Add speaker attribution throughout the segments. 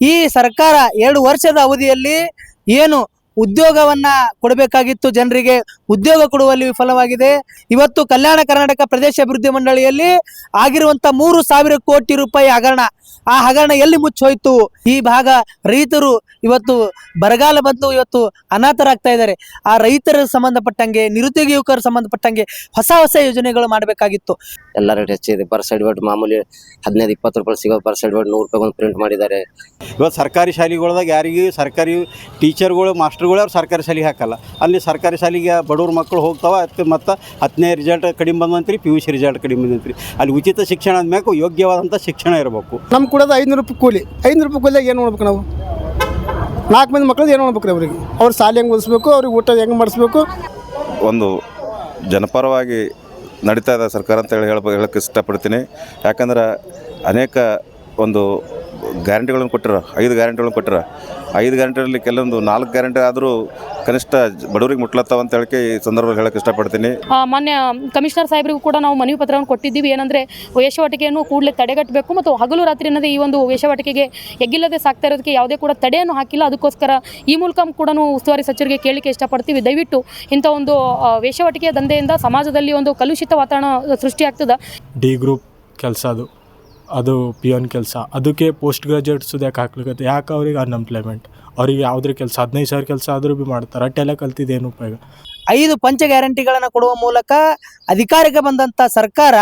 Speaker 1: ಈ ಸರ್ಕಾರ ಎರಡು ವರ್ಷದ ಅವಧಿಯಲ್ಲಿ ಏನು ಉದ್ಯೋಗವನ್ನ ಕೊಡಬೇಕಾಗಿತ್ತು ಜನರಿಗೆ. ಉದ್ಯೋಗ ಕೊಡುವಲ್ಲಿ ವಿಫಲವಾಗಿದೆ. ಇವತ್ತು ಕಲ್ಯಾಣ ಕರ್ನಾಟಕ ಪ್ರದೇಶ ಅಭಿವೃದ್ಧಿ ಮಂಡಳಿಯಲ್ಲಿ ಆಗಿರುವಂತ ಮೂರು ಸಾವಿರ ಕೋಟಿ ರೂಪಾಯಿ ಹಗರಣ. ಆ ಹಗರಣ ಎಲ್ಲಿ ಮುಚ್ಚೋಯ್ತು? ಈ ಭಾಗ ರೈತರು ಇವತ್ತು ಬರಗಾಲ ಬಂದು ಇವತ್ತು ಅನಾಥರಾಗ್ತಾ ಇದ್ದಾರೆ. ಆ ರೈತರ ಸಂಬಂಧಪಟ್ಟಂಗೆ ನಿರುದ್ಯೋಗ ಯುವಕರ ಸಂಬಂಧಪಟ್ಟಂಗೆ ಹೊಸ ಹೊಸ ಯೋಜನೆಗಳು ಮಾಡಬೇಕಾಗಿತ್ತು.
Speaker 2: ಎಲ್ಲ ರೇಟ್ ಹೆಚ್ಚಿದೆ. ಬರ್ ಸರ್ಟಿಫಿಕೇಟ್ ಮಾಮೂಲಿ ಹದಿನೈದು ಇಪ್ಪತ್ತು ರೂಪಾಯಿ ಸಿಗೋ ಬರ್ ಸರ್ಟಿಫಿಕೇಟ್ ನೂರು ರೂಪಾಯಿ ಒಂದು ಪ್ರಿಂಟ್ ಮಾಡಿದ್ದಾರೆ.
Speaker 3: ಇವತ್ತು ಸರ್ಕಾರಿ ಶಾಲೆಗಳ್ದಾಗ ಯಾರಿಗೂ ಸರ್ಕಾರಿ ಟೀಚರ್ಗಳು ಮಾಸ್ಟರ್ಗಳು ಅವ್ರು ಸರ್ಕಾರಿ ಶಾಲೆಗೆ ಹಾಕಲ್ಲ. ಅಲ್ಲಿ ಸರ್ಕಾರಿ ಶಾಲೆಗೆ ಬಡವ್ರ ಮಕ್ಕಳು ಹೋಗ್ತಾವೆ ಅದಕ್ಕೆ ಮತ್ತು ಹತ್ತನೇ ರಿಸಲ್ಟ್ ಕಡಿಮೆ ಬಂದಂತ್ರಿ ಪಿ ಯು ಸಿ ರಿಸಲ್ಟ್ ಕಡಿಮೆ ಬಂದಂತ್ರಿ ಅಲ್ಲಿ ಉಚಿತ ಶಿಕ್ಷಣ ಅಂದಮೇಲೆ ಯೋಗ್ಯವಾದಂಥ ಶಿಕ್ಷಣ ಇರಬೇಕು.
Speaker 4: ನಮ್ಮ ಕೊಡೋದು ಐನೂರು ರೂಪಾಯಿ ಕೂಲಿ. ಐನೂರು ರೂಪಾಯಿ ಕೂಲಿಯಾಗ ಏನು ಮಾಡ್ಬೇಕು ನಾವು? ನಾಲ್ಕು ಮಂದಿ ಮಕ್ಕಳು ಏನು ಮಾಡ್ಬೇಕು ರೀ ಅವ್ರಿಗೆ? ಅವ್ರ ಶಾಲೆ ಹೆಂಗೆ ಓದಿಸ್ಬೇಕು ಅವ್ರಿಗೆ ಊಟ ಹೆಂಗೆ ಮಾಡಿಸ್ಬೇಕು?
Speaker 5: ಒಂದು ಜನಪರವಾಗಿ ನಡೀತಾ ಇದೆ ಸರ್ಕಾರ ಅಂತ ಹೇಳಿ ಹೇಳ ಹೇಳಕ್ಕೆ ಇಷ್ಟಪಡ್ತೀನಿ. ಯಾಕಂದ್ರೆ ಅನೇಕ ಒಂದು ಗ್ಯಾರಂಟಿಗಳನ್ನು ಕೊಟ್ಟಿರ? ಐದು ಗ್ಯಾರಂಟಿಗಳನ್ನು ಕೊಟ್ಟಿರ? ಐದು ಗ್ಯಾರಂಟಿಯಲ್ಲಿ ಕೆಲವೊಂದು ನಾಲ್ಕು ಗ್ಯಾರಂಟಿ ಆದರೂ ಕನಿಷ್ಠ ಬಡವರಿಗೆ ಮುಟ್ಲತ್ತಾವ ಅಂತ ಹೇಳಕ್ಕೆ ಈ ಸಂದರ್ಭದಲ್ಲಿ ಹೇಳಕ್ಕೆ ಇಷ್ಟಪಡ್ತೀನಿ.
Speaker 6: ಆ, ಮಾನ್ಯ ಕಮಿಷನರ್ ಸಾಹೇಬರಿಗೂ ಕೂಡ ನಾವು ಮನವಿ ಪತ್ರವನ್ನು ಕೊಟ್ಟಿದ್ದೀವಿ. ಏನಂದರೆ ವೇಷವಾಟಿಕೆಯನ್ನು ಕೂಡಲೇ ತಡೆಗಟ್ಟಬೇಕು ಮತ್ತು ಹಗಲು ರಾತ್ರಿ ಅನ್ನೋದೇ ಈ ಒಂದು ವೇಷವಾಟಿಕೆಗೆ ಎಗ್ಗಿಲ್ಲದೆ ಸಾಕ್ತಾ ಇರೋದಕ್ಕೆ ಯಾವುದೇ ಕೂಡ ತಡೆಯನ್ನು ಹಾಕಿಲ್ಲ. ಅದಕ್ಕೋಸ್ಕರ ಈ ಮೂಲಕ ಕೂಡ ಉಸ್ತುವಾರಿ ಸಚಿವರಿಗೆ ಕೇಳಲಿಕ್ಕೆ ಇಷ್ಟಪಡ್ತೀವಿ. ದಯವಿಟ್ಟು ಇಂಥ ಒಂದು ವೇಷವಾಟಿಕೆಯ ದಂಧೆಯಿಂದ ಸಮಾಜದಲ್ಲಿ ಒಂದು ಕಲುಷಿತ ವಾತಾವರಣ ಸೃಷ್ಟಿಯಾಗ್ತದೆ.
Speaker 7: ಡಿ ಗ್ರೂಪ್ ಕೆಲಸ ಅದು. ಅದು ಪಿಯೋನ್ ಕೆಲಸ. ಅದಕ್ಕೆ ಪೋಸ್ಟ್ ಗ್ರಾಜುಯೇಟ್ಸ್ ಯಾಕೆ ಹಾಕ್ಲಿಕ್ಕೆ ಯಾಕೆ ಅವ್ರಿಗೆ ಅನ್ಎಂಪ್ಲಾಯ್ಮೆಂಟ್ ಅವ್ರಿಗೆ ಯಾವುದ್ರ ಕೆಲಸ, ಹದಿನೈದು ಸಾವಿರ ಕೆಲಸ ಆದರೂ ಭೀ ಮಾಡ್ತಾರೆ. ಅಟ್ಟೆಲ್ಲ ಕಲ್ತಿದ್ದೇನು ಉಪಯೋಗ?
Speaker 1: ಐದು ಪಂಚ ಗ್ಯಾರಂಟಿಗಳನ್ನು ಕೊಡುವ ಮೂಲಕ ಅಧಿಕಾರಕ್ಕೆ ಬಂದಂಥ ಸರ್ಕಾರ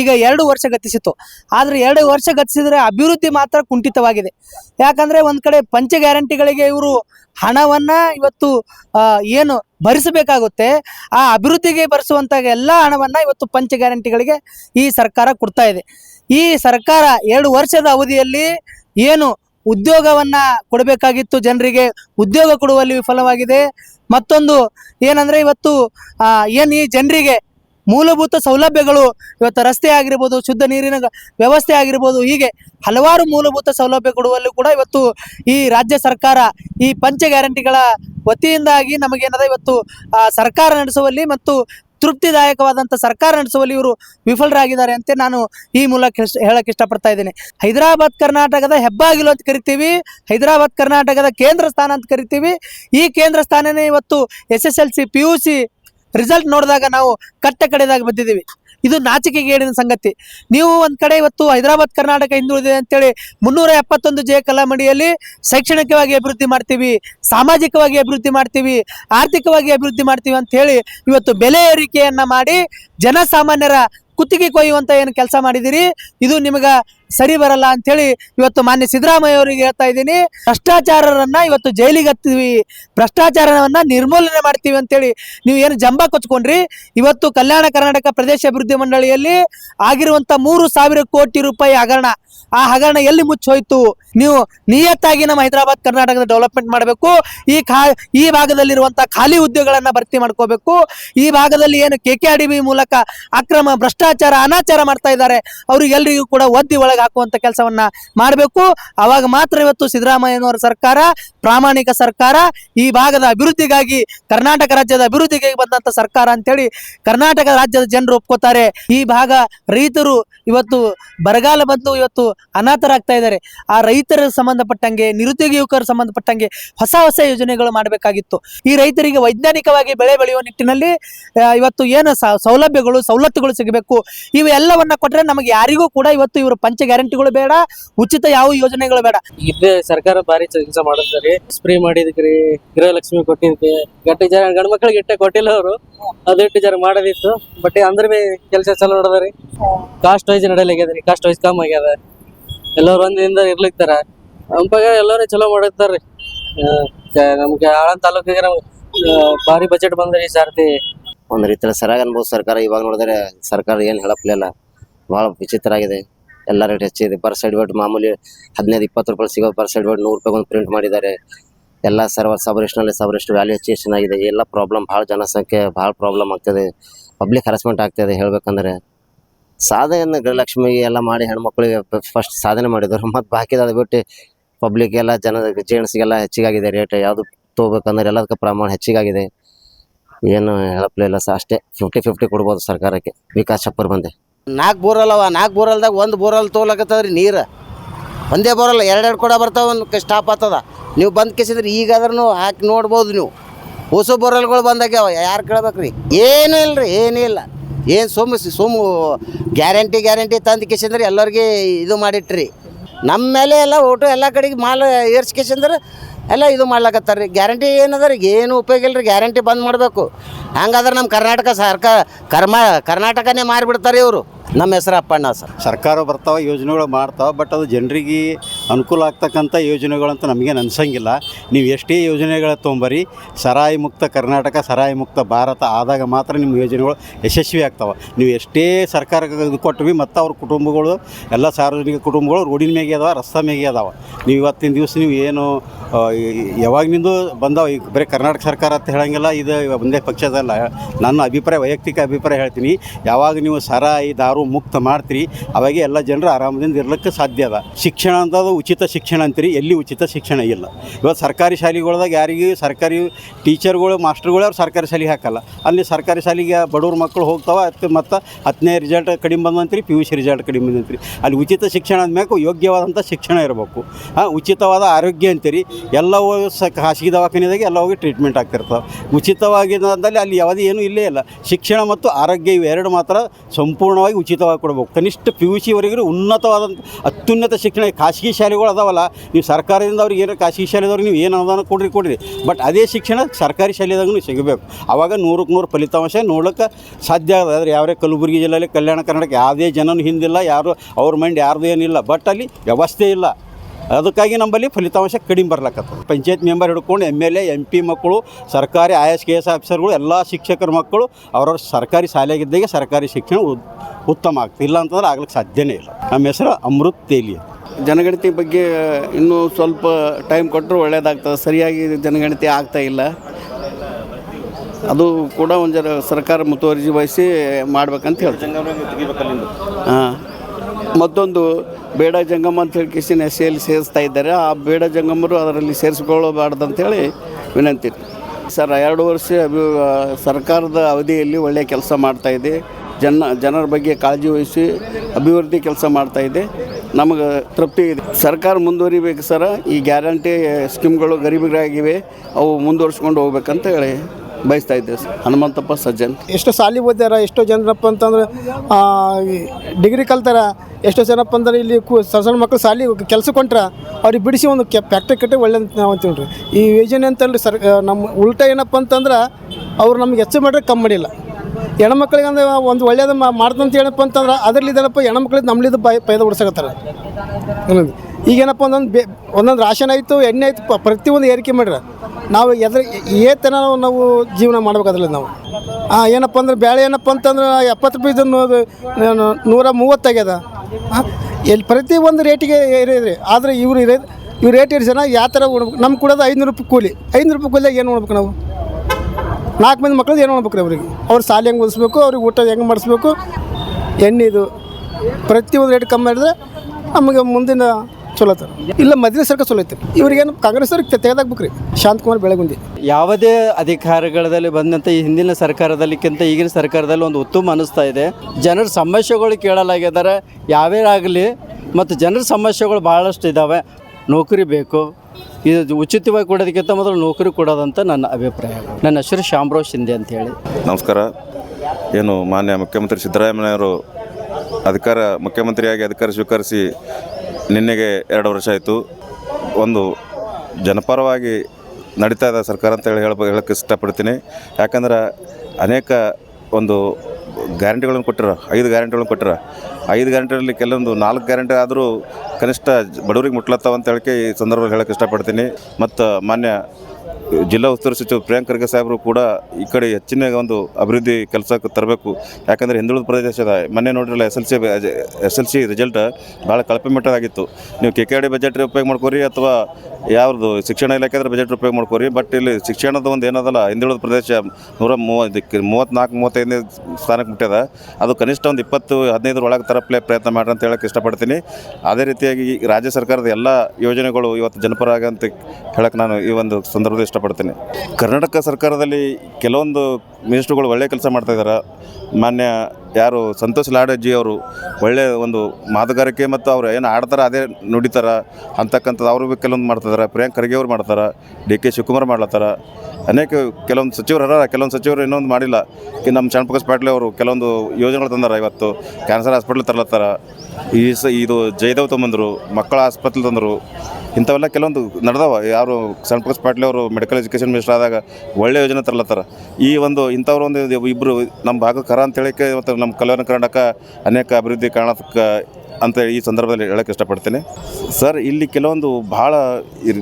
Speaker 1: ಈಗ ಎರಡು ವರ್ಷ ಗತಿಸಿತ್ತು ಆದರೆ ಎರಡು ವರ್ಷ ಗತಿಸಿದ್ರೆ ಅಭಿವೃದ್ಧಿ ಮಾತ್ರ ಕುಂಠಿತವಾಗಿದೆ. ಯಾಕಂದರೆ ಒಂದು ಕಡೆ ಪಂಚ ಗ್ಯಾರಂಟಿಗಳಿಗೆ ಇವರು ಹಣವನ್ನು ಇವತ್ತು ಏನು ಭರಿಸಬೇಕಾಗುತ್ತೆ. ಆ ಅಭಿವೃದ್ಧಿಗೆ ಭರಿಸುವಂಥ ಎಲ್ಲ ಹಣವನ್ನು ಇವತ್ತು ಪಂಚ ಗ್ಯಾರಂಟಿಗಳಿಗೆ ಈ ಸರ್ಕಾರ ಕೊಡ್ತಾ ಇದೆ. ಈ ಸರ್ಕಾರ ಎರಡು ವರ್ಷದ ಅವಧಿಯಲ್ಲಿ ಏನು ಉದ್ಯೋಗವನ್ನ ಕೊಡಬೇಕಾಗಿತ್ತು ಜನರಿಗೆ, ಉದ್ಯೋಗ ಕೊಡುವಲ್ಲಿ ವಿಫಲವಾಗಿದೆ. ಮತ್ತೊಂದು ಏನಂದ್ರೆ ಇವತ್ತು ಏನು ಈ ಜನರಿಗೆ ಮೂಲಭೂತ ಸೌಲಭ್ಯಗಳು ಇವತ್ತು ರಸ್ತೆ ಆಗಿರ್ಬೋದು, ಶುದ್ಧ ನೀರಿನ ವ್ಯವಸ್ಥೆ ಆಗಿರ್ಬೋದು, ಹೀಗೆ ಹಲವಾರು ಮೂಲಭೂತ ಸೌಲಭ್ಯ ಕೊಡುವಲ್ಲೂ ಕೂಡ ಇವತ್ತು ಈ ರಾಜ್ಯ ಸರ್ಕಾರ ಈ ಪಂಚ ಗ್ಯಾರಂಟಿಗಳ ವತಿಯಿಂದಾಗಿ ನಮಗೇನದ ಇವತ್ತು ಸರ್ಕಾರ ನಡೆಸುವಲ್ಲಿ ಮತ್ತು ತೃಪ್ತಿದಾಯಕವಾದಂಥ ಸರ್ಕಾರ ನಡೆಸುವಲ್ಲಿ ಇವರು ವಿಫಲರಾಗಿದ್ದಾರೆ ಅಂತ ನಾನು ಈ ಮೂಲಕ ಹೇಳಕ್ಕೆ ಹೇಳಕ್ ಇಷ್ಟಪಡ್ತಾ ಇದ್ದೇನೆ. ಹೈದರಾಬಾದ್ ಕರ್ನಾಟಕದ ಹೆಬ್ಬಾಗಿಲು ಅಂತ ಕರಿತೀವಿ, ಹೈದರಾಬಾದ್ ಕರ್ನಾಟಕದ ಕೇಂದ್ರ ಸ್ಥಾನ ಅಂತ ಕರಿತೀವಿ. ಈ ಕೇಂದ್ರ ಸ್ಥಾನನೇ ಇವತ್ತು S S L C P U C result ನೋಡಿದಾಗ ನಾವು ಕಟ್ಟ ಕಡೆದಾಗ ಬಂದಿದ್ದೀವಿ. ಇದು ನಾಚಿಕೆಗೇಡಿನ ಸಂಗತಿ. ನೀವು ಒಂದು ಕಡೆ ಇವತ್ತು ಹೈದರಾಬಾದ್, ಕರ್ನಾಟಕ ಹಿಂದುಳಿದಿದೆ ಅಂತೇಳಿ ಮುನ್ನೂರ ಎಪ್ಪತ್ತೊಂದು ಜೆ ಕಲಾಮಡಿಯಲ್ಲಿ ಶೈಕ್ಷಣಿಕವಾಗಿ ಅಭಿವೃದ್ಧಿ ಮಾಡ್ತೀವಿ, ಸಾಮಾಜಿಕವಾಗಿ ಅಭಿವೃದ್ಧಿ ಮಾಡ್ತೀವಿ, ಆರ್ಥಿಕವಾಗಿ ಅಭಿವೃದ್ಧಿ ಮಾಡ್ತೀವಿ ಅಂತ ಹೇಳಿ ಇವತ್ತು ಬೆಲೆ ಏರಿಕೆಯನ್ನು ಮಾಡಿ ಜನಸಾಮಾನ್ಯರ ಕುತ್ತಿಗೆ ಕೊಯ್ಯುವಂಥ ಏನು ಕೆಲಸ ಮಾಡಿದಿರಿ, ಇದು ನಿಮಗ ಸರಿ ಬರಲ್ಲ ಅಂತ ಹೇಳಿ ಇವತ್ತು ಮಾನ್ಯ ಸಿದ್ದರಾಮಯ್ಯ ಅವರಿಗೆ ಹೇಳ್ತಾ ಇದ್ದೀನಿ. ಭ್ರಷ್ಟಾಚಾರರನ್ನ ಇವತ್ತು ಜೈಲಿಗೆ ಹತ್ತೀವಿ. ಭ್ರಷ್ಟಾಚಾರವನ್ನ ನಿರ್ಮೂಲನೆ ಮಾಡ್ತೀವಿ ಅಂತೇಳಿ ನೀವು ಏನು ಜಂಬ ಕೊಚ್ಕೊಂಡ್ರಿ. ಇವತ್ತು ಕಲ್ಯಾಣ ಕರ್ನಾಟಕ ಪ್ರದೇಶ ಅಭಿವೃದ್ಧಿ ಮಂಡಳಿಯಲ್ಲಿ ಆಗಿರುವಂತ ಮೂರು ಸಾವಿರ ಕೋಟಿ ರೂಪಾಯಿ ಹಗರಣ. ಆ ಹಗರಣ ಎಲ್ಲಿ ಮುಚ್ಚೋಯ್ತು ನೀವು ನಿಯತ್ತಾಗಿ ನಮ್ಮ ಹೈದರಾಬಾದ್ ಕರ್ನಾಟಕದ ಡೆವಲಪ್ಮೆಂಟ್ ಮಾಡಬೇಕು. ಈ ಖಾ, ಈ ಭಾಗದಲ್ಲಿರುವಂತ ಖಾಲಿ ಉದ್ಯೋಗಗಳನ್ನ ಭರ್ತಿ ಮಾಡ್ಕೋಬೇಕು. ಈ ಭಾಗದಲ್ಲಿ ಏನು ಕೆ ಮೂಲಕ ಅಕ್ರಮ ಭ್ರಷ್ಟಾಚಾರ ಅನಾಚಾರ ಮಾಡ್ತಾ ಇದ್ದಾರೆ. ಅವ್ರಿಗೆಲ್ಲರಿಗೂ ಕೂಡ ಒದ್ದಿ ಒಳಗೆ ಹಾಕುವಂತ ಕೆಲಸವನ್ನ ಮಾಡಬೇಕು. ಅವಾಗ ಮಾತ್ರ ಇವತ್ತು ಸಿದ್ದರಾಮಯ್ಯನವರ ಸರ್ಕಾರ, ಪ್ರಾಮಾಣಿಕ ಸರ್ಕಾರ, ಈ ಭಾಗದ ಅಭಿವೃದ್ಧಿಗಾಗಿ, ಕರ್ನಾಟಕ ರಾಜ್ಯದ ಅಭಿವೃದ್ಧಿಗೆ ಬಂದಂತ ಸರ್ಕಾರ ಅಂತೇಳಿ ಕರ್ನಾಟಕ ರಾಜ್ಯದ ಜನರು ಒಪ್ಕೋತಾರೆ. ಈ ಭಾಗ ರೈತರು ಇವತ್ತು ಬರಗಾಲ ಬಂದು ಇವತ್ತು ಅನಾಥರಾಗ್ತಾ ಇದ್ದಾರೆ. ಆ ರೈತರ ಸಂಬಂಧಪಟ್ಟಂಗೆ, ನಿರುದ್ಯೋಗ ಯುವಕರ ಸಂಬಂಧಪಟ್ಟಂಗೆ ಹೊಸ ಹೊಸ ಯೋಜನೆಗಳು ಮಾಡಬೇಕಾಗಿತ್ತು. ಈ ರೈತರಿಗೆ ವೈಜ್ಞಾನಿಕವಾಗಿ ಬೆಳೆ ಬೆಳೆಯುವ ನಿಟ್ಟಿನಲ್ಲಿ ಇವತ್ತು ಏನು ಸೌಲಭ್ಯಗಳು, ಸವಲತ್ತುಗಳು ಸಿಗಬೇಕು. ಇವೆಲ್ಲವನ್ನ ಕೊಟ್ಟರೆ ನಮಗೆ ಯಾರಿಗೂ ಕೂಡ ಇವತ್ತು ಇವರು ಪಂಚ ಗ್ಯಾರಂಟಿಗಳು ಬೇಡ ಉಚಿತ ಯಾವ ಯೋಜನೆಗಳು ಬೇಡ.
Speaker 8: ಇದ್ದ ಸರ್ಕಾರ ಭಾರಿ ಕೆಲಸ ಮಾಡಿದ್ರಿ ಸ್ಪ್ರೇ ಮಾಡಿದ್ರಿ ಗೃಹಲಕ್ಷ್ಮಿ ಕೊಟ್ಟಿದ್ದೆ ಗಟ್ಟಿ ಜನ ಗಂಡ ಮಕ್ಕಳಿಗೆ ಇಟ್ಟೆ ಕೊಟ್ಟಿಲ್ಲ ಅವರು. ಅದಿಟ್ಟು ಜನ ಮಾಡೋದಿತ್ತು ಬಟ್ ಅಂದ್ರೆ ಬಿ ಕೆಲಸ ಚಲೋ ನೋಡದ್ರಿ ಕಾಸ್ಟ್ ವೈಸ್ ನಡೆಯಲಾಗ್ಯದ್ರಿ ಕಾಸ್ಟ್ ವೈಸ್ ಕಮ್ಮಿ ಆಗ್ಯದ. ಎಲ್ಲರೂ ಒಂದಿಂದ ಇರ್ಲಿಕ್ತಾರ ಅಂಪಾಗ ಎಲ್ಲರೂ ಚಲೋ ಮಾಡಿರ್ತಾರ್ರಿ. ನಮ್ಗೆ ಆಳ ತಾಲೂಕಿಗೆ ನಮ್ಗೆ ಭಾರಿ ಬಜೆಟ್ ಬಂದ್ರಿ ಈ ಸಾರ್ತಿ.
Speaker 2: ಒಂದು ರೀತಿಯಲ್ಲಿ ಸರಿಯಾಗಿ ಅನ್ಬೋದು ಸರ್ಕಾರ. ಇವಾಗ ನೋಡಿದ್ರೆ ಸರ್ಕಾರ ಏನು ಹೇಳಪ್ಲಿಲ್ಲ ಭಾಳ ವಿಚಿತ್ರ ಆಗಿದೆ. ಎಲ್ಲ ರೇಟ್ ಹೆಚ್ಚಿದೆ. ಪರ್ ಸೈಡ್ ವೇಟ್ ಮಾಮೂಲಿ ಹದಿನೈದು, ಇಪ್ಪತ್ತು ರೂಪಾಯಿ ಸಿಗೋ ಪರ್ ಸೈಡ್ ವೇಟ್ ನೂರು ರೂಪಾಯಿ ಒಂದು ಪ್ರಿಂಟ್ ಮಾಡಿದ್ದಾರೆ. ಎಲ್ಲ ಸರ್ವರ್ ಸಬರೇಷ್ನಲ್ಲಿ ಸಬರಿಸ್ಟ್ ವ್ಯಾಲ್ಯೂ ಹೆಚ್ಚೇಷನ್ ಆಗಿದೆ. ಎಲ್ಲ ಪ್ರಾಬ್ಲಮ್ ಭಾಳ ಜನಸಂಖ್ಯೆ ಭಾಳ ಪ್ರಾಬ್ಲಮ್ ಆಗ್ತದೆ. ಪಬ್ಲಿಕ್ ಹರಾಸ್ಮೆಂಟ್ ಆಗ್ತದೆ ಹೇಳಬೇಕಂದ್ರೆ. ಸಾಧನೆ ಗೃಹಲಕ್ಷ್ಮಿ ಎಲ್ಲ ಮಾಡಿ ಹೆಣ್ಮಕ್ಳಿಗೆ ಫಸ್ಟ್ ಸಾಧನೆ ಮಾಡಿದರು. ಮತ್ತು ಬಾಕಿದ ಬಿಟ್ಟು ಪಬ್ಲಿಕ್ ಎಲ್ಲ ಜನ ಜೇಣ್ಸ್ಗೆಲ್ಲ ಹೆಚ್ಚಿಗಾಗಿದೆ ರೇಟ್ ಯಾವುದು ತೊಗೋಬೇಕಂದ್ರೆ ಎಲ್ಲದಕ್ಕೆ ಪ್ರಮಾಣ ಹೆಚ್ಚಿಗಾಗಿದೆ. ಏನು ಹೇಳಪ್ಲೇ ಇಲ್ಲ ಸರ್. ಅಷ್ಟೇ ಫಿಫ್ಟಿ ಫಿಫ್ಟಿ ಕೊಡ್ಬೋದು ಸರ್ಕಾರಕ್ಕೆ. ವಿಕಾಸ್ ಚಪ್ಪರ್ ಬಂದೆ.
Speaker 9: ನಾಲ್ಕು ಬೋರಲ್ ಅವ ನಾಲ್ಕು ಬೋರಲ್ದಾಗ ಒಂದು ಬೋರಲ್ ತೊಗೊಳಕತ್ತದ್ರಿ ನೀರು. ಒಂದೇ ಬೋರಲ್ಲ ಎರಡೆರಡು ಕೂಡ ಬರ್ತಾವ ಒಂದು ಸ್ಟಾಪ್ ಆಗ್ತದ. ನೀವು ಬಂದು ಕೇಸಿದ್ರೆ ಈಗಾದ್ರೂ ಹಾಕಿ ನೋಡ್ಬೋದು ನೀವು. ಹೊಸ ಬೋರಲ್ಗಳು ಬಂದಾಗ್ಯಾವ, ಯಾರು ಕೇಳ್ಬೇಕು ರೀ ಏನೂ ಇಲ್ಲ ರೀ ಏನೂ ಇಲ್ಲ. ಏನು ಸುಮ್ಮ ಸುಮ್ಮ ಗ್ಯಾರಂಟಿ ಗ್ಯಾರಂಟಿ ತಂದು ಕೇಸಿಂದ್ರೆ ಎಲ್ಲರಿಗೆ ಇದು ಮಾಡಿಟ್ರಿ. ನಮ್ಮ ಮೇಲೆ ಎಲ್ಲ ಓಟು ಎಲ್ಲ ಕಡೆಗೆ ಮಾಲ್ ಏರ್ಸ್ಕೇಸಂದ್ರೆ ಎಲ್ಲ ಇದು ಮಾಡ್ಲಕತ್ತಾರ ರೀ. ಗ್ಯಾರಂಟಿ ಏನದ ರೀ? ಏನು ಉಪಯೋಗ ಇಲ್ಲ ರೀ ಗ್ಯಾರಂಟಿ ಬಂದ್ ಮಾಡಬೇಕು. ಹಂಗಾದ್ರೆ ನಮ್ಮ ಕರ್ನಾಟಕ ಸರ್ಕಾರ, ಕರ್ಮ, ಕರ್ನಾಟಕನೇ ಮಾರಿಬಿಡ್ತಾರೆ ಇವರು. ನಮ್ಮ ಹೆಸರು ಅಪ್ಪಣ್ಣ ಸರ್.
Speaker 3: ಸರ್ಕಾರ ಬರ್ತಾವೆ, ಯೋಜನೆಗಳು ಮಾಡ್ತಾವೆ ಬಟ್ ಅದು ಜನರಿಗೆ ಅನುಕೂಲ ಆಗ್ತಕ್ಕಂಥ ಯೋಜನೆಗಳಂತ ನಮಗೇನು ಅನ್ಸಂಗಿಲ್ಲ. ನೀವು ಎಷ್ಟೇ ಯೋಜನೆಗಳ ತೊಗೊಂಬರಿ ಸರಾಯಿ ಮುಕ್ತ ಕರ್ನಾಟಕ, ಸರಾಯಿ ಮುಕ್ತ ಭಾರತ ಆದಾಗ ಮಾತ್ರ ನಿಮ್ಮ ಯೋಜನೆಗಳು ಯಶಸ್ವಿ ಆಗ್ತಾವೆ. ನೀವು ಎಷ್ಟೇ ಸರ್ಕಾರಕ್ಕೆ ಕೊಟ್ವಿ ಮತ್ತು ಅವ್ರ ಕುಟುಂಬಗಳು, ಎಲ್ಲ ಸಾರ್ವಜನಿಕ ಕುಟುಂಬಗಳು ರೋಡಿನ ಮೇಗೆ ಅದಾವ, ರಸ್ತೆ ಮೇಗೆ ಅದಾವ. ನೀವು ಇವತ್ತಿನ ದಿವಸ ನೀವು ಏನು ಯಾವಾಗಿನಿಂದ ಬಂದಾವ ಈಗ ಬರೀ ಕರ್ನಾಟಕ ಸರ್ಕಾರ ಅಂತ ಹೇಳಂಗಿಲ್ಲ, ಇದು ಒಂದೇ ಪಕ್ಷದಲ್ಲ. ನನ್ನ ಅಭಿಪ್ರಾಯ, ವೈಯಕ್ತಿಕ ಅಭಿಪ್ರಾಯ ಹೇಳ್ತೀನಿ. ಯಾವಾಗ ನೀವು ಸರಾಯಿ, ದಾರು ಮುಕ್ತ ಮಾಡ್ತೀರಿ, ಅವಾಗೆ ಎಲ್ಲ ಜನರು ಆರಾಮದಿಂದ ಇರ್ಲಿಕ್ಕೆ ಸಾಧ್ಯ ಅದ. ಶಿಕ್ಷಣ ಅಂತದು ಉಚಿತ ಶಿಕ್ಷಣ ಅಂತೀರಿ, ಎಲ್ಲಿ ಉಚಿತ ಶಿಕ್ಷಣ ಇಲ್ಲ. ಇವತ್ತು ಸರ್ಕಾರಿ ಶಾಲೆಗಳ್ದಾಗ ಯಾರಿಗೂ ಸರ್ಕಾರಿ ಟೀಚರ್ಗಳು, ಮಾಸ್ಟರ್ಗಳು ಅವ್ರು ಸರ್ಕಾರಿ ಶಾಲೆಗೆ ಹಾಕಲ್ಲ. ಅಲ್ಲಿ ಸರ್ಕಾರಿ ಶಾಲೆಗೆ ಬಡವ್ರ ಮಕ್ಕಳು ಹೋಗ್ತಾವೆ ಅದಕ್ಕೆ ಮತ್ತು ಹತ್ತನೇ ರಿಸಲ್ಟ್ ಕಡಿಮೆ ಬಂದಂತೀರಿ ಪಿ ಯು ಸಿ ರಿಸಲ್ಟ್ ಕಡಿಮೆ ಬಂದಂತೀರಿ ಅಲ್ಲಿ ಉಚಿತ ಶಿಕ್ಷಣ ಅಂದಮೇಲೆ ಯೋಗ್ಯವಾದಂಥ ಶಿಕ್ಷಣ ಇರಬೇಕು. ಹಾಂ, ಉಚಿತವಾದ ಆರೋಗ್ಯ ಅಂತೀರಿ, ಎಲ್ಲವೂ ಸ ಖಾಸಗಿ ದವಾಖಾನೆದಾಗೆ ಎಲ್ಲ ಹೋಗಿ ಟ್ರೀಟ್ಮೆಂಟ್ ಆಗ್ತಿರ್ತಾವೆ. ಉಚಿತವಾಗಿದ್ದಲ್ಲಿ ಅಲ್ಲಿ ಯಾವುದೇ ಏನೂ ಇಲ್ಲೇ ಇಲ್ಲ. ಶಿಕ್ಷಣ ಮತ್ತು ಆರೋಗ್ಯ ಇವೆರಡು ಮಾತ್ರ ಸಂಪೂರ್ಣವಾಗಿ ಉಚಿತವಾಗಿ ಕೊಡಬೇಕು. ಕನಿಷ್ಠ ಪಿ ಯು ಸಿವರೆಗೂ ಉನ್ನತವಾದಂಥ ಅತ್ಯುನ್ನತ ಶಿಕ್ಷಣ, ಖಾಸಗಿ ಶಾಲೆಗಳು ಅದಾವಲ್ಲ, ನೀವು ಸರ್ಕಾರದಿಂದ ಅವ್ರಿಗೆ ಏನೋ ಖಾಸಗಿ ಶಾಲೆದವ್ರಿಗೆ ನೀವು ಏನು ಅನುದಾನ ಕೊಡ್ರಿ ಕೊಡ್ರಿ. ಬಟ್ ಅದೇ ಶಿಕ್ಷಣ ಸರ್ಕಾರಿ ಶಾಲೆದಾಗೂ ಸಿಗಬೇಕು. ಆವಾಗ ನೂರಕ್ಕೆ ನೂರು ಫಲಿತಾಂಶ ನೋಡೋಕ್ಕೆ ಸಾಧ್ಯ ಆಗದೆ ಆದರೆ ಯಾವ್ದೇ ಕಲಬುರಗಿ ಜಿಲ್ಲೆಯಲ್ಲಿ ಕಲ್ಯಾಣ ಕರ್ನಾಟಕ ಯಾವುದೇ ಜನನೂ ಹಿಂದಿಲ್ಲ, ಯಾರು ಅವ್ರ ಮೈಂಡ್ ಯಾರ್ದು ಏನಿಲ್ಲ. ಬಟ್ ಅಲ್ಲಿ ವ್ಯವಸ್ಥೆ ಇಲ್ಲ. ಅದಕ್ಕಾಗಿ ನಮ್ಮಲ್ಲಿ ಫಲಿತಾಂಶ ಕಡಿಮೆ ಬರ್ಲಕ್ಕತ್ತದ ಪಂಚಾಯತ್ ಮೆಂಬರ್ ಹಿಡ್ಕೊಂಡು M L A M P ಮಕ್ಕಳು, ಸರ್ಕಾರಿ ಐ ಎಸ್ ಕೆ ಎಸ್ ಆಫೀಸರ್ಗಳು ಎಲ್ಲ ಶಿಕ್ಷಕರ ಮಕ್ಕಳು ಅವರವ್ರ ಸರ್ಕಾರಿ ಶಾಲೆಗಿದ್ದಾಗೆ ಸರ್ಕಾರಿ ಶಿಕ್ಷಣ ಉತ್ತಮ ಆಗ್ತದೆ. ಇಲ್ಲ ಅಂತಂದ್ರೆ ಆಗ್ಲಿಕ್ಕೆ ಸಾಧ್ಯನೇ ಇಲ್ಲ. ನಮ್ಮ ಹೆಸರು ಅಮೃತ್ ತೇಲಿ
Speaker 10: ಜನಗಣತಿ ಬಗ್ಗೆ ಇನ್ನೂ ಸ್ವಲ್ಪ ಟೈಮ್ ಕೊಟ್ಟರು ಒಳ್ಳೇದಾಗ್ತದೆ. ಸರಿಯಾಗಿ ಜನಗಣತಿ ಆಗ್ತಾ ಇಲ್ಲ. ಅದು ಕೂಡ ಒಂದು ಜರ ಸರ್ಕಾರ ಮುತುವರ್ಜಿ ವಹಿಸಿ ಮಾಡ್ಬೇಕಂತ ಹೇಳ್ತೀನಿ. ಹಾಂ. ಮತ್ತೊಂದು ಬೇಡ ಜಂಗಮ ಅಂತ ಹೇಳಿ ಕಿಸಿನ ಎಸ್ ಎಲ್ಲಿ ಸೇರಿಸ್ತಾ ಇದ್ದಾರೆ. ಆ ಬೇಡ ಜಂಗಮರು ಅದರಲ್ಲಿ ಸೇರಿಸ್ಕೊಳ್ಳಬಾರ್ದು ಅಂತೇಳಿ ವಿನಂತಿ. ಸರ್, ಎರಡು ವರ್ಷ ಅಭಿ ಸರ್ಕಾರದ ಅವಧಿಯಲ್ಲಿ ಒಳ್ಳೆಯ ಕೆಲಸ ಮಾಡ್ತಾ ಇದೆ. ಜನ ಜನರ ಬಗ್ಗೆ ಕಾಳಜಿ ವಹಿಸಿ ಅಭಿವೃದ್ಧಿ ಕೆಲಸ ಮಾಡ್ತಾ ಇದೆ. ನಮಗೆ ತೃಪ್ತಿ ಇದೆ. ಸರ್ಕಾರ ಮುಂದುವರಿಬೇಕು ಸರ. ಈ ಗ್ಯಾರಂಟಿ ಸ್ಕೀಮ್ಗಳು ಗರೀಬರಾಗಿವೆ ಅವು ಮುಂದುವರಿಸ್ಕೊಂಡು ಹೋಗ್ಬೇಕಂತ ಹೇಳಿ ಬಯಸ್ತಾ ಇದ್ದೇವೆ ಸರ್. ಹನುಮಂತಪ್ಪ ಸಜ್ಜನ್.
Speaker 4: ಎಷ್ಟೋ ಸಾಲಿ ಓದ್ಯಾರ, ಎಷ್ಟೋ ಜನರಪ್ಪ ಅಂತಂದ್ರೆ ಡಿಗ್ರಿ ಕಲ್ತಾರ, ಎಷ್ಟೋ ಜನಪ್ಪ ಅಂದ್ರೆ ಇಲ್ಲಿ ಕು, ಸಣ್ಣ ಸಣ್ಣ ಮಕ್ಕಳು ಸಾಲಿ ಕೆಲಸ ಕೊಂಟ್ರ, ಅವ್ರಿಗೆ ಬಿಡಿಸಿ ಒಂದು ಕೆ, ಫ್ಯಾಕ್ಟ್ರಿ ಕಟ್ಟೆ ಒಳ್ಳೆ ನಾವು ಈ ಯೋಜನೆ ಅಂತಲ್ರಿ ಸರ್ ನಮ್ಮ ಉಲ್ಟ ಏನಪ್ಪ ಅಂತಂದ್ರೆ, ಅವ್ರು ನಮ್ಗೆ ಹೆಚ್ಚು ಮಾಡ್ರೆ ಕಮ್ಮಿ ಮಾಡಿಲ್ಲ. ಹೆಣ್ಮಕ್ಳಿಗೆ ಅಂದ್ರೆ ಒಂದು ಒಳ್ಳೇದು ಮಾಡ್ತಂತ ಹೇಳಪ್ಪ ಅಂತಂದ್ರೆ ಅದರಲ್ಲಿ ಇದೇನಪ್ಪ ಹೆಣ್ಮಕ್ಳಿಗೆ ನಮ್ಲಿದ್ದು ಬೈ ಪೈದ ಉಡ್ಸಕತ್ತಾರ. ಈಗೇನಪ್ಪ ಒಂದೊಂದು ಬೇ ಒಂದೊಂದು ರಾಶನ್ ಆಯಿತು ಎಣ್ಣೆ ಆಯಿತು ಪ ಪ್ರತಿಯೊಂದು ಏರಿಕೆ ಮಾಡ್ರೆ. ನಾವು ಎದ್ರ ಏತನ ನಾವು ಜೀವನ ಮಾಡ್ಬೇಕಾದ್ರಲ್ಲಿ ನಾವು. ಹಾಂ ಏನಪ್ಪ ಅಂದ್ರೆ ಬೇಳೆ ಏನಪ್ಪ ಅಂತಂದ್ರೆ ಎಪ್ಪತ್ತು ರೂಪಾಯಿದು ನೂ- ನೂರ ಮೂವತ್ತಾಗ್ಯದ ಹಾಂ ಎಲ್ಲಿ ಪ್ರತಿ ಒಂದು ರೇಟಿಗೆ ಏರಿದ್ರಿ. ಆದರೆ ಇವ್ರು ಇರೋದು ಇವ್ರು ರೇಟ್ ಇರಿಸೋಣ ಯಾವ ಥರ ಉಣ್ಬೇಕು ನಮ್ಗೆ ಕೊಡೋದು ಐನೂರು ರೂಪಾಯಿ ಕೂಲಿ. ಐನೂರು ರೂಪಾಯಿ ಕೂಲಿಯಾಗ ಏನು ಉಣ್ಬೇಕು ನಾವು? ನಾಲ್ಕು ಮಂದಿ ಮಕ್ಳದ್ದು ಏನು ಮಾಡ್ಬೇಕು ರೀ ಅವ್ರಿಗೆ? ಅವ್ರ ಸಾಲ ಹೆಂಗೆ ಓದಿಸ್ಬೇಕು ಅವ್ರಿಗೆ ಊಟ ಹೆಂಗೆ ಮಾಡಿಸ್ಬೇಕು? ಎಣ್ಣೆದು ಒಂದು ರೇಟ್ ಕಮ್ಮಿ ಮಾಡಿದ್ರೆ ನಮಗೆ ಮುಂದಿನ ಚಲೋ ಇಲ್ಲ, ಮದ್ವೆ ಸರ್ಕಾರ ಚಲೋ ಐತೆ ಇವ್ರಿಗೇನು ಕಾಂಗ್ರೆಸ್ ಅವ್ರಿಗೆ ತೆಗೆದಾಕ್ಬೇಕು ರೀ. ಶಾಂತಕುಮಾರ್ ಬೆಳಗುಂದಿ.
Speaker 8: ಯಾವುದೇ ಅಧಿಕಾರಗಳಲ್ಲಿ ಬಂದಂಥ ಈ ಹಿಂದಿನ ಸರ್ಕಾರದಲ್ಲಿಕ್ಕಿಂತ ಈಗಿನ ಸರ್ಕಾರದಲ್ಲಿ ಒಂದು ಉತ್ತಮ ಅನ್ನಿಸ್ತಾ ಇದೆ. ಜನರ ಸಮಸ್ಯೆಗಳು ಕೇಳಲಾಗಿದ್ದಾರೆ ಯಾವ್ಯಾರಾಗಲಿ, ಮತ್ತು ಜನರ ಸಮಸ್ಯೆಗಳು ಭಾಳಷ್ಟು ಇದ್ದಾವೆ ನೌಕರಿ ಬೇಕು. ಇದು ಉಚಿತವಾಗಿ ಕೊಡೋದಕ್ಕಿಂತ ಮೊದಲು ನೌಕರಿ ಕೊಡೋದಂತ ನನ್ನ ಅಭಿಪ್ರಾಯ. ನನ್ನ ಹೆಸರು ಶಾಮರಾವ್ ಶಿಂದೆ ಅಂತ ಹೇಳಿ
Speaker 5: ನಮಸ್ಕಾರ. ಏನು ಮಾನ್ಯ ಮುಖ್ಯಮಂತ್ರಿ ಸಿದ್ದರಾಮಯ್ಯವರು ಅಧಿಕಾರ ಮುಖ್ಯಮಂತ್ರಿಯಾಗಿ ಅಧಿಕಾರ ಸ್ವೀಕರಿಸಿ ನಿನ್ನೆಗೆ ಎರಡು ವರ್ಷ ಆಯಿತು. ಒಂದು ಜನಪರವಾಗಿ ನಡೀತಾ ಇದೆ ಸರ್ಕಾರ ಅಂತ ಹೇಳಿ ಹೇಳ ಹೇಳಕ್ಕೆ ಇಷ್ಟಪಡ್ತೀನಿ. ಯಾಕಂದ್ರೆ ಅನೇಕ ಒಂದು ಗ್ಯಾರಂಟಿಗಳನ್ನು ಕೊಟ್ಟಿರೋ, ಐದು ಗ್ಯಾರಂಟಿಗಳನ್ನು ಕೊಟ್ಟಿರ ಐದು ಗ್ಯಾರಂಟಿಯಲ್ಲಿ ಕೆಲವೊಂದು ನಾಲ್ಕು ಗ್ಯಾರಂಟಿ ಆದರೂ ಕನಿಷ್ಠ ಬಡವರಿಗೆ ಮುಟ್ಲತ್ತಾವ ಅಂತ ಹೇಳಿಕೆ ಈ ಸಂದರ್ಭದಲ್ಲಿ ಹೇಳಕ್ಕೆ ಇಷ್ಟಪಡ್ತೀನಿ. ಮತ್ತು ಮಾನ್ಯ ಜಿಲ್ಲಾ ಉಸ್ತುವಾರಿ ಸಚಿವ ಪ್ರಿಯಾಂಕ್ ಖರ್ಗೆ ಸಾಹೇಬರು ಕೂಡ ಈ ಕಡೆ ಹೆಚ್ಚಿನ ಒಂದು ಅಭಿವೃದ್ಧಿ ಕೆಲಸಕ್ಕೆ ತರಬೇಕು. ಯಾಕಂದರೆ ಹಿಂದುಳಿದ ಪ್ರದೇಶದ ಮೊನ್ನೆ ನೋಡಿರಲ್ಲ S L C S L C result ಭಾಳ ಕಳಪೆ ಮಟ್ಟದಾಗಿತ್ತು ನೀವು ಕೆ ಕೆ ಡಿ ಬಜೆಟ್ ಉಪಯೋಗ ಮಾಡ್ಕೋರಿ ಅಥವಾ ಯಾವ್ದು ಶಿಕ್ಷಣ ಇಲಾಖೆ ಬಜೆಟ್ ಉಪಯೋಗ ಮಾಡ್ಕೋರಿ ಬಟ್ ಇಲ್ಲಿ ಶಿಕ್ಷಣದ ಒಂದು ಏನದಲ್ಲ, ಹಿಂದುಳಿದ ಪ್ರದೇಶ ನೂರ ಮೂವತ್ತು ಮೂವತ್ತ್ನಾಲ್ಕು ಮೂವತ್ತೈದನೇ ಸ್ಥಾನಕ್ಕೆ ಮುಟ್ಟ್ಯದ ಅದು ಕನಿಷ್ಠ ಒಂದು ಇಪ್ಪತ್ತು, ಹದಿನೈದರ ಒಳಗೆ ತರಪ್ಲೆ ಪ್ರಯತ್ನ ಮಾಡ್ರಿ ಅಂತ ಹೇಳಕ್ಕೆ ಇಷ್ಟಪಡ್ತೀನಿ. ಅದೇ ರೀತಿಯಾಗಿ ರಾಜ್ಯ ಸರ್ಕಾರದ ಎಲ್ಲ ಯೋಜನೆಗಳು ಇವತ್ತು ಜನಪರ ಆಗಂತ ಹೇಳಕ್ಕೆ ನಾನು ಈ ಒಂದು ಸಂದರ್ಭದಲ್ಲಿ ಇಷ್ಟಪಡ್ತೀನಿ. ಕರ್ನಾಟಕ ಸರ್ಕಾರದಲ್ಲಿ ಕೆಲವೊಂದು ಮಿನಿಸ್ಟ್ರುಗಳು ಒಳ್ಳೆ ಕೆಲಸ ಮಾಡ್ತಾಯಿದ್ದಾರೆ ಮಾನ್ಯ ಯಾರು ಸಂತೋಷ್ ಲಾಡಜ್ಜಿ ಅವರು ಒಳ್ಳೆಯ ಒಂದು ಮಾತುಗಾರಿಕೆ ಮತ್ತು ಅವರು ಏನು ಆಡ್ತಾರೆ ಅದೇ ನುಡಿತಾರೆ. ಅಂತಕ್ಕಂಥದ್ದು ಅವರು ಕೆಲವೊಂದು ಮಾಡ್ತಿದ್ದಾರೆ ಪ್ರಿಯಾಂಕ್ ಖರ್ಗೆ ಅವರು ಮಾಡ್ತಾರೆ. ಡಿ ಕೆ ಶಿವಕುಮಾರ್ ಮಾಡ್ಲತ್ತಾರ. ಅನೇಕ ಕೆಲವೊಂದು ಸಚಿವರು ಅರ ಕೆಲವೊಂದು ಸಚಿವರು ಇನ್ನೊಂದು ಮಾಡಿಲ್ಲ. ನಮ್ಮ ಚನ್ನಪ್ರಕಾಶ್ ಪಾಟೀಲ್ ಅವರು ಕೆಲವೊಂದು ಯೋಜನೆಗಳು ತಂದಾರ ಇವತ್ತು. ಕ್ಯಾನ್ಸರ್ ಹಾಸ್ಪಿಟ್ಲ್ ತರ್ಲತ್ತಾರ. ಈ ಸ ಇದು ಜಯದೇವ್ ತೊಂಬಂದರು ಮಕ್ಕಳ ಆಸ್ಪತ್ರೆ ತಂದರು. ಇಂಥವೆಲ್ಲ ಕೆಲವೊಂದು ನಡೆದವ. ಯಾರು ಚನ್ನಪ್ರಕಾಶ್ ಪಾಟೀಲ್ ಅವರು ಮೆಡಿಕಲ್ ಎಜುಕೇಷನ್ ಮಿನಿಸ್ಟರ್ ಆದಾಗ ಒಳ್ಳೆ ಯೋಜನೆ ತರ್ಲತ್ತಾರ. ಈ ಒಂದು ಇಂಥವ್ರು ಒಂದು ಇಬ್ಬರು ನಮ್ಮ ಭಾಗಕ್ಕೆ ಕರ ಅಂತ ಹೇಳಿಕೆ ಮತ್ತು ನಮ್ಮ ಕಲ್ಯಾಣ ಕರ್ನಾಟಕ ಅನೇಕ ಅಭಿವೃದ್ಧಿ ಕಾರಣಕ್ಕೆ ಅಂತ ಈ ಸಂದರ್ಭದಲ್ಲಿ ಹೇಳಕ್ಕೆ ಇಷ್ಟಪಡ್ತೀನಿ. ಸರ್, ಇಲ್ಲಿ ಕೆಲವೊಂದು ಭಾಳ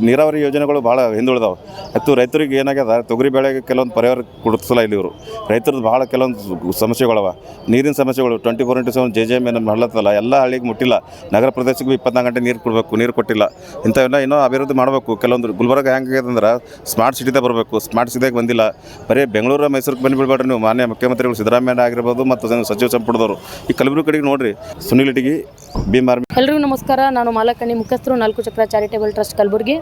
Speaker 5: ನೀರಾವರಿ ಯೋಜನೆಗಳು ಭಾಳ ಹಿಂದುಳಿದಾವೆ. ಮತ್ತು ರೈತರಿಗೆ ಏನಾಗ್ಯದ, ತೊಗರಿ ಬೆಳೆಗೆ ಕೆಲವೊಂದು ಪರಿಹಾರ ಕೊಡಿಸಲ್ಲ ಇಲ್ಲಿ ಇವರು. ರೈತರದ್ದು ಭಾಳ ಕೆಲವೊಂದು ಸಮಸ್ಯೆಗಳವ. ನೀರಿನ ಸಮಸ್ಯೆಗಳು twenty four into seven J J M ಏನು ಮಾಡ್ಲತ್ತಲ್ಲ, ಎಲ್ಲ ಹಳ್ಳಿಗೆ ಮುಟ್ಟಿಲ್ಲ. ನಗರ ಪ್ರದೇಶಕ್ಕೆ ಇಪ್ಪತ್ನಾಲ್ಕು ಗಂಟೆ ನೀರು ಕೊಡಬೇಕು, ನೀರು ಕೊಟ್ಟಿಲ್ಲ. ಇಂಥವೆಲ್ಲ ಇನ್ನೂ ಅಭಿವೃದ್ಧಿ ಮಾಡಬೇಕು. ಕೆಲವೊಂದು ಗುಲ್ಬರ್ಗ ಅಂದ್ರೆ ಸ್ಮಾರ್ಟ್ ಸಿಟಿದಾಗ ಬರಬೇಕು. ಸ್ಮಾರ್ಟ್ ಸಿಟಿಯಾಗ ಬಂದಿಲ್ಲ. ಬರೀ ಬೆಂಗಳೂರು, ಮೈಸೂರಿಗೆ ಬಂದುಬಿಡ್ಬೇಡ್ರಿ ನೀವು. ಮಾನ್ಯ ಮುಖ್ಯಮಂತ್ರಿಗಳು ಸಿದ್ದರಾಮಯ್ಯ ಆಗಿರ್ಬೋದು ಮತ್ತು ಸಚಿವ ಸಂಪುಟದವರು. ಈ ಕಲಬುರಗಿ ಕಡೆಗೆ ನೋಡಿರಿ, ಸುನಿಲ್ ಇಟಗಿ ಭೀಮ್ ಆರ್ಮಿ
Speaker 6: ಎಲ್ರಿಗೂ ನಮಸ್ಕಾರ. ನಾನು ಮಾಲಕಣಿ ಮುಖ್ಯಸ್ಥರು ನಾಲ್ಕು ಚಕ್ರ ಚಾರಿಟೇಬಲ್ ಟ್ರಸ್ಟ್ ಕಲಬುರಗಿ.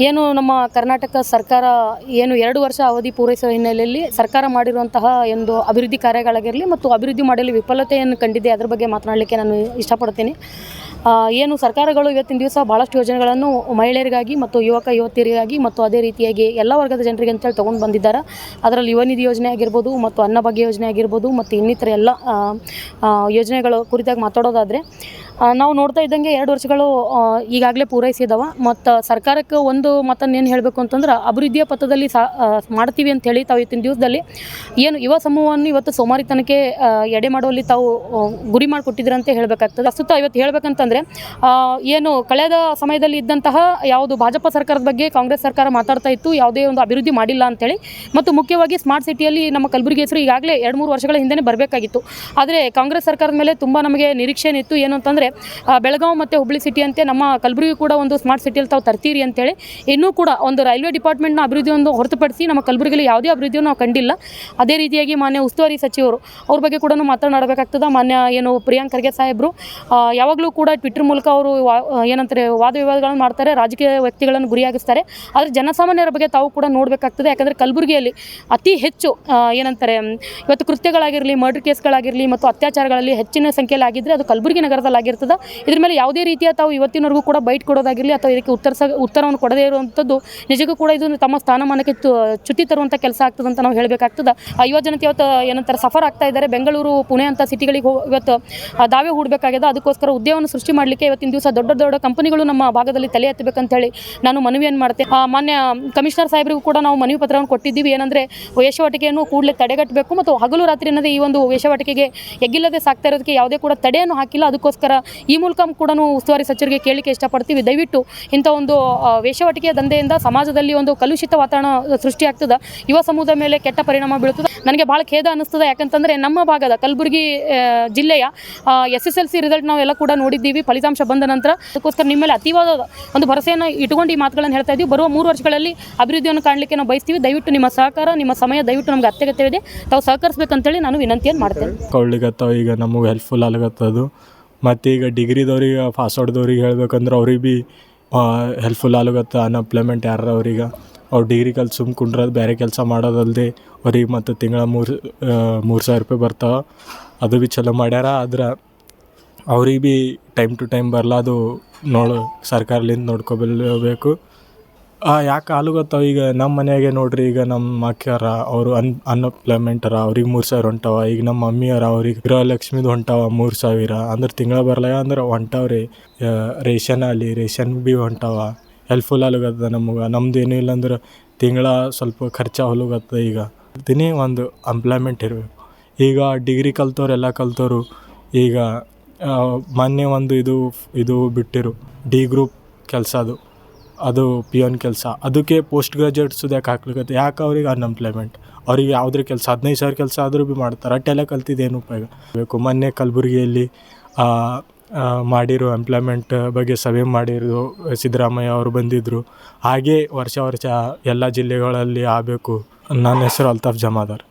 Speaker 6: ಏನು ನಮ್ಮ ಕರ್ನಾಟಕ ಸರ್ಕಾರ ಏನು ಎರಡು ವರ್ಷ ಅವಧಿ ಪೂರೈಸುವ ಹಿನ್ನೆಲೆಯಲ್ಲಿ ಸರ್ಕಾರ ಮಾಡಿರುವಂತಹ ಒಂದು ಅಭಿವೃದ್ಧಿ ಕಾರ್ಯಗಳಾಗಿರಲಿ ಮತ್ತು ಅಭಿವೃದ್ಧಿ ಮಾಡಲು ವಿಫಲತೆಯನ್ನು ಕಂಡಿದೆ ಅದರ ಬಗ್ಗೆ ಮಾತನಾಡಲಿಕ್ಕೆ ನಾನು ಇಷ್ಟಪಡ್ತೀನಿ. ಏನು ಸರ್ಕಾರಗಳು ಇವತ್ತಿನ ದಿವಸ ಭಾಳಷ್ಟು ಯೋಜನೆಗಳನ್ನು ಮಹಿಳೆಯರಿಗಾಗಿ ಮತ್ತು ಯುವಕ ಯುವತಿಯರಿಗಾಗಿ ಮತ್ತು ಅದೇ ರೀತಿಯಾಗಿ ಎಲ್ಲ ವರ್ಗದ ಜನರಿಗೆ ಅಂತೇಳಿ ತೊಗೊಂಡು ಬಂದಿದ್ದಾರೆ. ಅದರಲ್ಲಿ ಯುವ ನಿಧಿ ಯೋಜನೆ ಆಗಿರ್ಬೋದು ಮತ್ತು ಅನ್ನಭಾಗ್ಯ ಯೋಜನೆ ಆಗಿರ್ಬೋದು ಮತ್ತು ಇನ್ನಿತರ ಎಲ್ಲ ಯೋಜನೆಗಳು ಕುರಿತಾಗಿ ಮಾತಾಡೋದಾದರೆ ನಾವು ನೋಡ್ತಾ ಇದ್ದಂಗೆ ಎರಡು ವರ್ಷಗಳು ಈಗಾಗಲೇ ಪೂರೈಸಿದವ ಮತ್ತು ಸರ್ಕಾರಕ್ಕೆ ಒಂದು ಮಾತನ್ನು ಏನು ಹೇಳಬೇಕು ಅಂತಂದ್ರೆ ಅಭಿವೃದ್ಧಿಯ ಪಥದಲ್ಲಿ ಸಾ ಮಾಡ್ತೀವಿ ಅಂತ ಹೇಳಿ ತಾವು ಇವತ್ತಿನ ದಿವಸದಲ್ಲಿ ಏನು ಯುವ ಸಮೂಹವನ್ನು ಇವತ್ತು ಸೋಮಾರಿತನಕ್ಕೆ ಎಡೆ ಮಾಡುವಲ್ಲಿ ತಾವು ಗುರಿ ಮಾಡಿಕೊಟ್ಟಿದ್ರೆ ಅಂತ ಹೇಳಬೇಕಾಗ್ತದೆ. ಪ್ರಸ್ತುತ ಇವತ್ತು ಹೇಳಬೇಕಂತಂದರೆ ಏನು ಕಳೆದ ಸಮಯದಲ್ಲಿ ಇದ್ದಂತಹ ಯಾವುದು ಭಾಜಪ ಸರ್ಕಾರದ ಬಗ್ಗೆ ಕಾಂಗ್ರೆಸ್ ಸರ್ಕಾರ ಮಾತಾಡ್ತಾ ಇತ್ತು, ಯಾವುದೇ ಒಂದು ಅಭಿವೃದ್ಧಿ ಮಾಡಿಲ್ಲ ಅಂತೇಳಿ, ಮತ್ತು ಮುಖ್ಯವಾಗಿ ಸ್ಮಾರ್ಟ್ ಸಿಟಿಯಲ್ಲಿ ನಮ್ಮ ಕಲಬುರಗಿ ಹೆಸರು ಈಗಾಗಲೇ ಎರಡು ಮೂರು ವರ್ಷಗಳ ಹಿಂದೆನೇ ಬರಬೇಕಾಗಿತ್ತು. ಆದರೆ ಕಾಂಗ್ರೆಸ್ ಸರ್ಕಾರದ ಮೇಲೆ ತುಂಬ ನಮಗೆ ನಿರೀಕ್ಷೆ ಇತ್ತು, ಏನು ಅಂತಂದರೆ ಬೆಳಗಾವಿ ಮತ್ತು ಹುಬ್ಬಳ್ಳಿ ಸಿಟಿ ಅಂತೆ ನಮ್ಮ ಕಲಬುರಗಿ ಕೂಡ ಒಂದು ಸ್ಮಾರ್ಟ್ ಸಿಟಿಯಲ್ಲಿ ತಾವು ತರ್ತೀರಿ ಅಂತೇಳಿ ಇನ್ನೂ ಕೂಡ ಒಂದು ರೈಲ್ವೆ ಡಿಪಾರ್ಟ್ಮೆಂಟ್ನ ಅಭಿವೃದ್ಧಿಯನ್ನು ಹೊರತುಪಡಿಸಿ ನಮ್ಮ ಕಲಬುರಗಿಯಲ್ಲಿ ಯಾವುದೇ ಅಭಿವೃದ್ಧಿಯನ್ನು ನಾವು ಕಂಡಿಲ್ಲ. ಅದೇ ರೀತಿಯಾಗಿ ಮಾನ್ಯ ಉಸ್ತುವಾರಿ ಸಚಿವರು ಅವ್ರ ಬಗ್ಗೆ ಕೂಡ ಮಾತನಾಡಬೇಕಾಗ್ತದೆ. ಮಾನ್ಯ ಏನು ಪ್ರಿಯಾಂಕ್ ಖರ್ಗೆ ಸಾಹೇಬರು ಯಾವಾಗಲೂ ಕೂಡ ಟ್ವಿಟರ್ ಮೂಲಕ ಅವರು ಏನಂತಾರೆ, ವಾದ ವಿವಾದಗಳನ್ನು ಮಾಡ್ತಾರೆ, ರಾಜಕೀಯ ವ್ಯಕ್ತಿಗಳನ್ನು ಗುರಿಯಾಗಿಸ್ತಾರೆ. ಆದರೆ ಜನಸಾಮಾನ್ಯರ ಬಗ್ಗೆ ತಾವು ಕೂಡ ನೋಡಬೇಕಾಗ್ತದೆ. ಯಾಕಂದರೆ ಕಲಬುರಗಿಯಲ್ಲಿ ಅತಿ ಹೆಚ್ಚು ಏನಂತಾರೆ ಇವತ್ತು ಕೃತ್ಯಗಳಾಗಿರಲಿ ಮರ್ಡರ್ ಕೇಸ್ಗಳಾಗಿರಲಿ ಮತ್ತು ಅತ್ಯಾಚಾರಗಳಲ್ಲಿ ಹೆಚ್ಚಿನ ಸಂಖ್ಯೆಯಲ್ಲಿ ಆಗಿದ್ದರೆ ಅದು ಕಲಬುರಗಿ ನಗರದಲ್ಲಿ ಆಗಿರ್ತದೆ ಇದ್ರ ಮೇಲೆ ಯಾವುದೇ ರೀತಿಯ ತಾವು ಇವತ್ತಿನವರೆಗೂ ಕೂಡ ಬೈಟ್ ಕೊಡೋದಾಗಿರಲಿ ಅಥವಾ ಇದಕ್ಕೆ ಉತ್ತರ ಉತ್ತರವನ್ನು ಕೊಡದೇ ಇರುವಂಥದ್ದು ನಿಜಕ್ಕೂ ಕೂಡ ಇದು ತಮ್ಮ ಸ್ಥಾನಮಾನಕ್ಕೆ ಚ್ಯುತಿ ತರುವಂಥ ಕೆಲಸ ಆಗ್ತದೆ ಅಂತ ನಾವು ಹೇಳಬೇಕಾಗ್ತದೆ. ಆ ಜನತೆ ಇವತ್ತು ಏನಂತಾರೆ ಸಫರ್ ಆಗ್ತಾ ಇದ್ದಾರೆ. ಬೆಂಗಳೂರು ಪುಣೆ ಅಂತ ಸಿಟಿಗಳಿಗೆ ಇವತ್ತು ದಾವೆ ಹೂಡಬೇಕಾಗಿದೆ. ಅದಕ್ಕೋಸ್ಕರ ಉದ್ಯೋಗವನ್ನು ಸೃಷ್ಟಿ ಮಾಡಲಿಕ್ಕೆ ಇವತ್ತಿನ ದಿವಸ ದೊಡ್ಡ ದೊಡ್ಡ ಕಂಪನಿಗಳು ನಮ್ಮ ಭಾಗದಲ್ಲಿ ತಲೆ ಎತ್ತಬೇಕಂತ ಹೇಳಿ ನಾನು ಮನವಿಯನ್ನು ಮಾಡ್ತೇನೆ ಮಾನ್ಯ ಕಮಿಷನರ್ ಸಾಹೇಬರಿಗೂ ಕೂಡ ನಾವು ಮನವಿ ಪತ್ರವನ್ನು ಕೊಟ್ಟಿದ್ದೀವಿ. ಏನಂದರೆ ವೇಷವಾಟಿಕೆಯನ್ನು ಕೂಡಲೇ ತಡೆಗಟ್ಟಬೇಕು ಮತ್ತು ಹಗಲು ರಾತ್ರಿ ಅನ್ನೋದೇ ಈ ಒಂದು ವೇಷವಾಟಿಕೆಗೆ ಎಗ್ಗಿಲ್ಲದೆ ಸಾಕ್ತಾ ಇರೋದಕ್ಕೆ ಯಾವುದೇ ಕೂಡ ತಡೆಯನ್ನು ಹಾಕಿಲ್ಲ. ಅದಕ್ಕೋಸ್ಕರ ಈ ಮೂಲಕ ಕೂಡ ಉಸ್ತುವಾರಿ ಸಚಿವರಿಗೆ ಕೇಳಲಿಕ್ಕೆ ಇಷ್ಟಪಡ್ತೀವಿ. ದಯವಿಟ್ಟು ಇಂಥ ಒಂದು ಆ, ವೇಷವಾಟಿಕೆಯ ದಂಧೆಯಿಂದ ಸಮಾಜದಲ್ಲಿ ಒಂದು ಕಲುಷಿತ ವಾತಾವರಣ ಸೃಷ್ಟಿಯಾಗ್ತದೆ. ಯುವ ಸಮುದಾಯ ಮೇಲೆ ಕೆಟ್ಟ ಪರಿಣಾಮ ಬೀಳುತ್ತದೆ ನನಗೆ ಭಾಳ ಖೇದ ಅನ್ನಿಸ್ತದೆ. ಯಾಕಂತಂದರೆ ನಮ್ಮ ಭಾಗದ ಕಲಬುರಗಿ ಜಿಲ್ಲೆಯ S S L C result ನಾವೆಲ್ಲ ಕೂಡ ನೋಡಿದ್ದೀವಿ. ಫಲಿತಾಂಶ ಬಂದ ನಂತರ ಅದಕ್ಕೋಸ್ಕರ ನಿಮ್ಮ ಮೇಲೆ ಅತೀವಾದ ಒಂದು ಭರಸೆಯನ್ನು ಇಟ್ಕೊಂಡು ಈ ಮಾತುಗಳನ್ನು ಹೇಳ್ತಾ ಇದ್ದೀವಿ. ಬರುವ ಮೂರು ವರ್ಷಗಳಲ್ಲಿ ಅಭಿವೃದ್ಧಿಯನ್ನು ಕಾಣಲಿಕ್ಕೆ ನಾವು ಬಯಸ್ತೀವಿ. ದಯವಿಟ್ಟು ನಿಮ್ಮ ಸಹಕಾರ, ನಿಮ್ಮ ಸಮಯ ದಯವಿಟ್ಟು ನಮ್ಗೆ ಅತ್ಯಗತ್ಯವಿದೆ. ತಾವು ಸಹಕರಿಸಬೇಕಂತೇಳಿ ನಾನು ವಿನಂತಿಯನ್ನು ಮಾಡ್ತೇನೆ.
Speaker 7: ಕೊಳ್ಳಿಗತ್ತಾವ, ಈಗ ನಮಗೆ ಹೆಲ್ಪ್ಫುಲ್ ಆಗ್ಲತ್ತದು ಮತ್ತು ಈಗ ಡಿಗ್ರಿದವ್ರಿಗೆ ಪಾಸ್ಔಟ್ದವ್ರಿಗೆ ಹೇಳ್ಬೇಕಂದ್ರೆ ಅವ್ರಿಗೆ ಭೀ ಹೆಲ್ಪ್ಫುಲ್ ಆಗುತ್ತೆ ಅನ್ಎಂಪ್ಲಾಯ್ಮೆಂಟ್ ಯಾರ ಅವ್ರಿಗೆ ಅವ್ರು ಡಿಗ್ರಿ ಕಲ್ತು ಸುಮ್ಮ ಕುಂಡ್ರದು ಬೇರೆ ಕೆಲಸ ಮಾಡೋದಲ್ಲದೆ ಅವ್ರಿಗೆ ಮತ್ತು ತಿಂಗಳ ಮೂರು ಮೂರು ಸಾವಿರ ರೂಪಾಯಿ ಬರ್ತಾವೆ ಅದು ಭೀ ಚಲೋ ಮಾಡ್ಯಾರ, ಆದ್ರೆ ಅವ್ರಿಗೆ ಭೀ ಟೈಮ್ ಟು ಟೈಮ್ ಬರಲ್ಲ ಅದು ನೋಡು ಸರ್ಕಾರಲಿಂದ ನೋಡ್ಕೊಬೇಕು ಯಾಕೆ ಆಲೂಗತ್ತಾವ ಈಗ ನಮ್ಮ ಮನೆಯಾಗೆ ನೋಡ್ರಿ, ಈಗ ನಮ್ಮ ಅಕ್ಕಿಯರ ಅವರು ಅನ್ ಅನ್ಎಂಪ್ಲಾಯ್ಮೆಂಟ್ ಅರ ಅವ್ರಿಗೆ ಮೂರು ಸಾವಿರ ಹೊಂಟಾವ. ಈಗ ನಮ್ಮ ಮಮ್ಮಿಯರ ಅವ್ರಿಗೆ ಗೃಹಲಕ್ಷ್ಮಿದು ಹೊಂಟಾವ ಮೂರು ಸಾವಿರ. ಅಂದ್ರೆ ತಿಂಗಳ ಬರಲ್ಲ ಅಂದ್ರೆ ಹೊಂಟಾವ್ರಿ. ರೇಷನ್ ಅಲ್ಲಿ, ರೇಷನ್ ಭೀ ಹೊಂಟಾವ. ಹೆಲ್ಪ್ಫುಲ್ ಆಲೂಗತ್ತದ ನಮಗೆ. ನಮ್ದು ಏನೂ ಇಲ್ಲ ಅಂದ್ರೆ ತಿಂಗಳ ಸ್ವಲ್ಪ ಖರ್ಚ ಹೊಲುಗತ್ತದ ಈಗ. ದಿನೇ ಒಂದು ಎಂಪ್ಲಾಯ್ಮೆಂಟ್ ಇರಬೇಕು. ಈಗ ಡಿಗ್ರಿ ಕಲ್ತವ್ರು ಎಲ್ಲ ಕಲ್ತವ್ರು, ಈಗ ಮೊನ್ನೆ ಒಂದು ಇದು ಇದು ಬಿಟ್ಟಿರು. ಡಿ ಗ್ರೂಪ್ ಕೆಲಸ ಅದು ಅದು ಪಿಯೋನ್ ಕೆಲಸ. ಅದಕ್ಕೆ ಪೋಸ್ಟ್ ಗ್ರಾಜುಯೇಟ್ಸ್ ಯಾಕೆ ಹಾಕ್ಲಿಕ್ಕೆ ಯಾಕೆ ಅವ್ರಿಗೆ ಅನ್ಎಂಪ್ಲಾಯ್ಮೆಂಟ್ ಅವ್ರಿಗೆ ಯಾವುದ್ರ ಕೆಲಸ? ಹದಿನೈದು ಸಾವಿರ ಕೆಲಸ ಆದರೂ ಭೀ ಮಾಡ್ತಾರೆ. ಅಟ್ಟೆಲ್ಲ ಕಲ್ತಿದ್ದೇನು ಉಪಯೋಗ? ಬೇಕು. ಮೊನ್ನೆ ಕಲಬುರಗಿಯಲ್ಲಿ ಮಾಡಿರೋ ಎಂಪ್ಲಾಯ್ಮೆಂಟ್ ಬಗ್ಗೆ ಸಭೆ ಮಾಡಿರೋ ಸಿದ್ದರಾಮಯ್ಯ ಅವರು ಬಂದಿದ್ದರು ಹಾಗೇ ವರ್ಷ ವರ್ಷ ಎಲ್ಲ ಜಿಲ್ಲೆಗಳಲ್ಲಿ ಆಗಬೇಕು. ನನ್ನ ಹೆಸರು ಅಲ್ತಾಫ್ ಜಮಾದಾರ್.